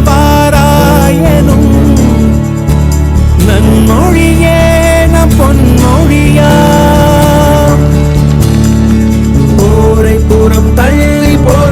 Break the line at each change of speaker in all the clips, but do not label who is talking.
பிறர் நன்மொழியே நம் பொன்மொழியா? போரை புறம் தள்ளி பொருளை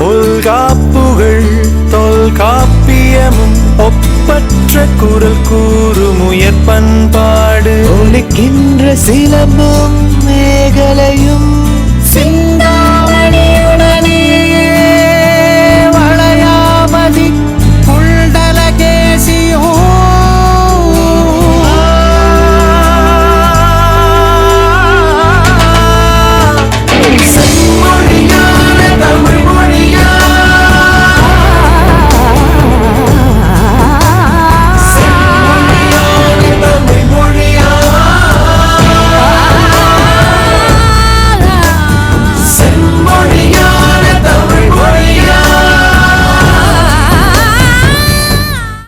தொல்காப்புகள் தொல்காப்பியமும் ஒப்பற்ற குரல் கூறும் உயர் பண்பாடு. ஒலிக்கின்ற சிலம்பும் மேகலையும்